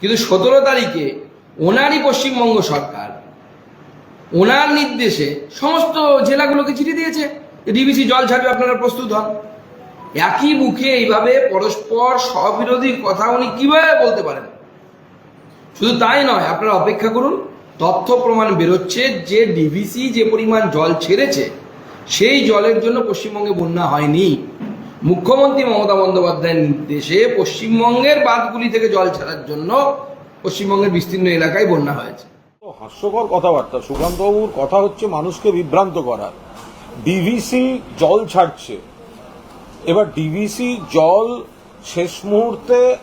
কিন্তু সতেরো তারিখে ওনারই পশ্চিমবঙ্গ সরকার। ওনার নির্দেশে সমস্ত জেলাগুলোকে চিঠি দিয়েছে ডিবিসি জল ছাড়বে, আপনারা প্রস্তুত হন। একই মুখে এইভাবে পরস্পর স্ববিরোধী কথা উনি কীভাবে বলতে পারেন? শুধু তাই নয়, আপনারা অপেক্ষা করুন, তথ্য প্রমাণ বেরোচ্ছে যে ডিভিসি যে পরিমাণ জল ছেড়েছে, সেই জলের জন্য পশ্চিমবঙ্গে বন্যা হয়নি। মুখ্যমন্ত্রী মমতা বন্দ্যোপাধ্যায়ের নির্দেশে পশ্চিমবঙ্গের বাঁধগুলি থেকে জল ছাড়ার জন্য পশ্চিমবঙ্গের বিস্তীর্ণ এলাকায় বন্যা হয়েছে। হাস্যকর কথাবার্তা। সুকান্তবাবুর কথা হচ্ছে মানুষকে বিভ্রান্ত করার। ডিভিসি জল ছাড়ছে। এবার ডিভিসি জল শেষ মুহূর্তে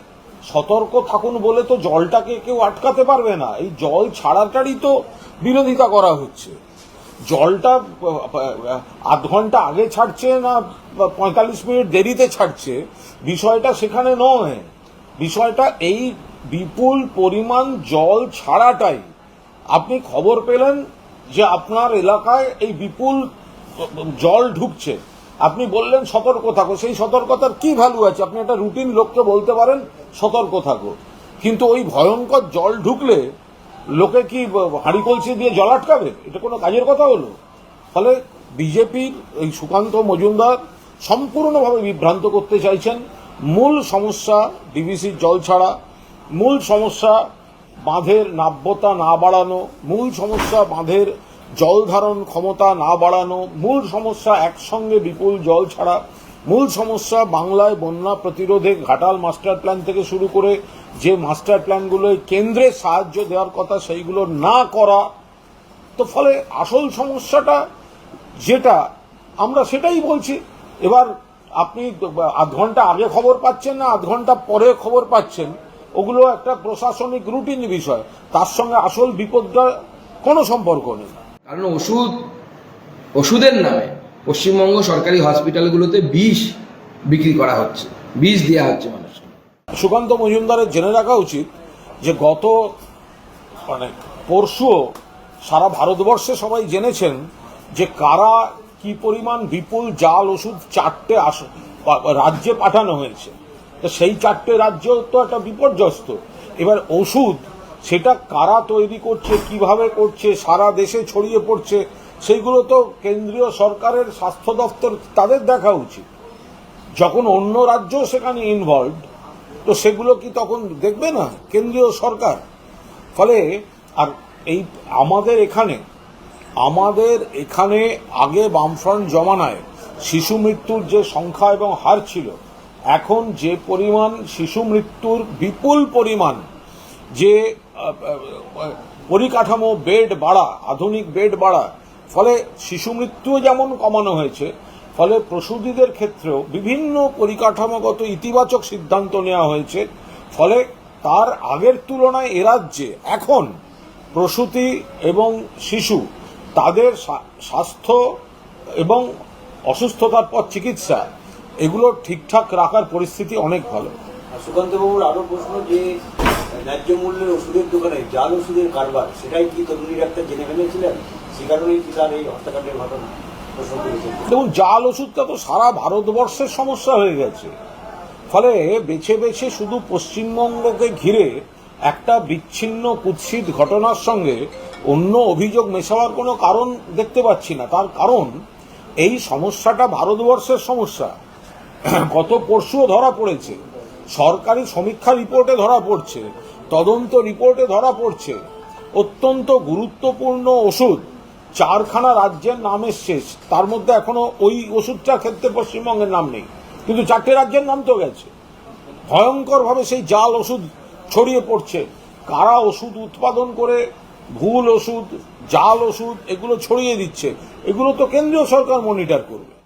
সতর্ক থাকুন বলে তো জলটাকে কেউ আটকাতে পারবে না। এই জল ছাড়াটারই তো বিরোধিতা করা হচ্ছে। জলটা আধ ঘণ্টা আগে ছাড়ছে না, পঁয়তাল্লিশ মিনিট দেরিতে ছাড়ছে, বিষয়টা সেখানে নয়। বিষয়টা এই বিপুল পরিমাণ জল ছাড়াটাই। আপনি খবর পেলেন যে আপনার এলাকায় এই বিপুল জল ঢুকছে। আপনি বললেন সতর্ক থাকো। সেই সতর্কতার কি ভ্যালু আছে? আপনি একটা রুটিন লোককে বলতে পারেন, সতর্ক থাকো। কিন্তু ওই ভয়ঙ্কর জল ঢুকলে লোকে কি হাঁড়ি কলসি দিয়ে জল আটকাবে? এটা কোনো কাজের কথা হলো? ফলে বিজেপির এই সুকান্ত মজুমদার সম্পূর্ণভাবে বিভ্রান্ত করতে চাইছেন। মূল সমস্যা ডিবিসির জল ছাড়া, মূল সমস্যা বাঁধের নাব্যতা না বাড়ানো, মূল সমস্যা বাঁধের জল ধারণ ক্ষমতা না বাড়ানো, মূল সমস্যা একসঙ্গে বিপুল জল ছাড়া মূল সমস্যা বাংলায় বন্যা প্রতিরোধে ঘাটাল মাস্টার প্ল্যান থেকে শুরু করে যে মাস্টার প্ল্যানগুলো কেন্দ্রে সাহায্য দেওয়ার কথা সেইগুলো না করা, তো ফলে আসল সমস্যাটা যেটা, আমরা সেটাই বলছি। এবার আপনি আধ ঘণ্টা আগে খবর পাচ্ছেন না, আধ ঘণ্টা পরে খবর পাচ্ছেন, ওগুলো একটা প্রশাসনিক রুটিন বিষয়। তার সঙ্গে আসল বিপদটা কোনো সম্পর্ক নেই। কারণ ওষুধ, ওষুধের নামে পশ্চিমবঙ্গ সরকারি হসপিটালগুলোতে বিষ বিক্রি করা হচ্ছে, বিষ দেওয়া হচ্ছে মানুষকে। সুকান্ত মজুমদারের জেনে রাখা উচিত যে গত মানে পরশুও সারা ভারতবর্ষে সবাই জেনেছেন যে কারা কি পরিমাণ বিপুল জাল, ওষুধ চারটে আস- রাজ্যে পাঠানো হয়েছে। তো সেই চারটে রাজ্য তো একটা বিপর্যস্ত। এবার ওষুধ, সেটা কারা তৈরি করছে, কীভাবে করছে, সারা দেশে ছড়িয়ে পড়ছে সেইগুলো তো কেন্দ্রীয় সরকারের স্বাস্থ্য দপ্তর, তাদের দেখা উচিত। যখন অন্য রাজ্য সেখানে ইনভলভ তো সেগুলো কি তখন দেখবে না কেন্দ্রীয় সরকার? ফলে, আর এই আমাদের এখানে আমাদের এখানে আগে বামফ্রন্ট জমানায় শিশু মৃত্যুর যে সংখ্যা এবং হার ছিল, এখন যে পরিমাণ শিশু মৃত্যুর বিপুল পরিমাণ, যে পরিকাঠামো বেড বাড়া, আধুনিক বেড বাড়া ফলে শিশু মৃত্যুও যেমন কমানো হয়েছে, ফলে প্রসূতিদের ক্ষেত্রেও বিভিন্ন পরিকাঠামোগত ইতিবাচক সিদ্ধান্ত নেওয়া হয়েছে, ফলে তার আগের তুলনায় এ রাজ্যে এখন প্রসূতি এবং শিশু তাদের স্বাস্থ্য এবং অসুস্থতার পর চিকিৎসা, এগুলো ঠিকঠাক রাখার পরিস্থিতি অনেক ভালো। সুকান্তবাবুর আরও প্রশ্ন যে, ন্যায্য মূল্যের ওষুধের দোকানে জাল ওষুধের কারবার, সেটাই কি তরুণী ডাক্তার জেনে ফেলেছিলেন? দেখুন, জাল ওষুধটা তো সারা ভারতবর্ষের সমস্যা হয়ে গেছে। ফলে বেছে বেছে শুধু পশ্চিমবঙ্গকে ঘিরে একটা বিচ্ছিন্ন, কুৎসিত ঘটনার সঙ্গে অন্য অভিযোগ মেশাবার কোনো কারণ দেখতে পাচ্ছি না। তার কারণ, এই সমস্যাটা ভারতবর্ষের সমস্যা। গত পরশুও ধরা পড়েছে। সরকারি সমীক্ষা রিপোর্টে ধরা পড়ছে। তদন্ত রিপোর্টে ধরা পড়ছে। অত্যন্ত গুরুত্বপূর্ণ ওষুধ চারখানা রাজ্যের নাম এসছে। তার মধ্যে এখনও ওই ওষুধটার ক্ষেত্রে পশ্চিমবঙ্গের নাম নেই। কিন্তু চারটে রাজ্যের নাম তো গেছে। ভয়ঙ্করভাবে সেই জাল ওষুধ ছড়িয়ে পড়ছে। কারা ওষুধ উৎপাদন করে, ভুল ওষুধ, জাল ওষুধ, এগুলো ছড়িয়ে দিচ্ছে? এগুলো তো কেন্দ্রীয় সরকার মনিটর করবে।